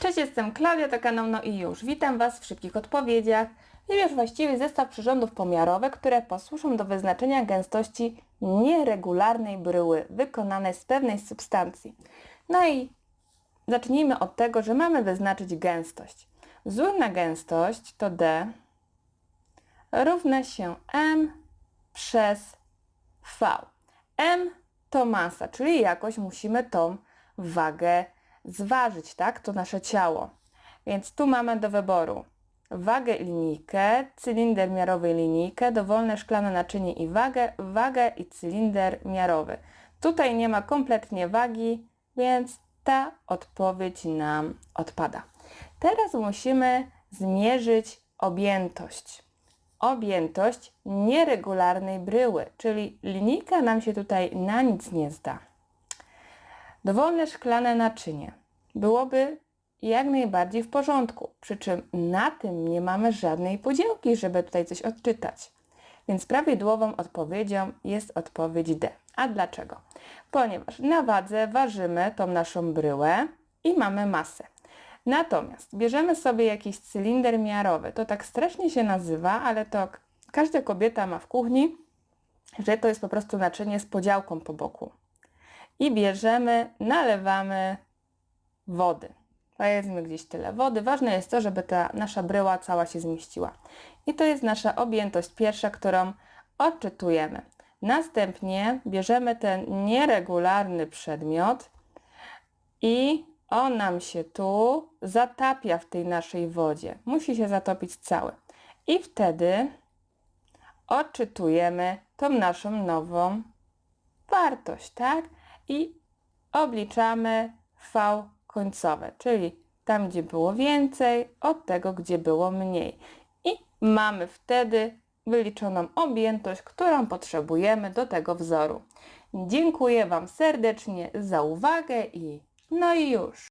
Cześć, jestem Klaudia, to kanał No i już. Witam Was w szybkich odpowiedziach. Wybierz właściwy zestaw przyrządów pomiarowych, które posłużą do wyznaczenia gęstości nieregularnej bryły wykonanej z pewnej substancji. No i zacznijmy od tego, że mamy wyznaczyć gęstość. Wzór na gęstość to D równa się M przez V. M to masa, czyli jakoś musimy tą wagę zważyć, tak? To nasze ciało. Więc tu mamy do wyboru wagę i linijkę, cylinder miarowy i linijkę, dowolne szklane naczynie i wagę, wagę i cylinder miarowy. Tutaj nie ma kompletnie wagi, więc ta odpowiedź nam odpada. Teraz musimy zmierzyć objętość. Objętość nieregularnej bryły, czyli linijka nam się tutaj na nic nie zda. Dowolne szklane naczynie byłoby jak najbardziej w porządku, przy czym na tym nie mamy żadnej podziałki, żeby tutaj coś odczytać. Więc prawidłową odpowiedzią jest odpowiedź D. A dlaczego? Ponieważ na wadze ważymy tą naszą bryłę i mamy masę. Natomiast bierzemy sobie jakiś cylinder miarowy, to tak strasznie się nazywa, ale to każda kobieta ma w kuchni, że to jest po prostu naczynie z podziałką po boku i bierzemy, nalewamy wody. Powiedzmy gdzieś tyle wody. Ważne jest to, żeby ta nasza bryła cała się zmieściła. I to jest nasza objętość pierwsza, którą odczytujemy. Następnie bierzemy ten nieregularny przedmiot i on nam się tu zatapia w tej naszej wodzie. Musi się zatopić cały. I wtedy odczytujemy tą naszą nową wartość, tak? I obliczamy V końcowe, czyli tam, gdzie było więcej, od tego, gdzie było mniej. I mamy wtedy wyliczoną objętość, którą potrzebujemy do tego wzoru. Dziękuję Wam serdecznie za uwagę i no i już.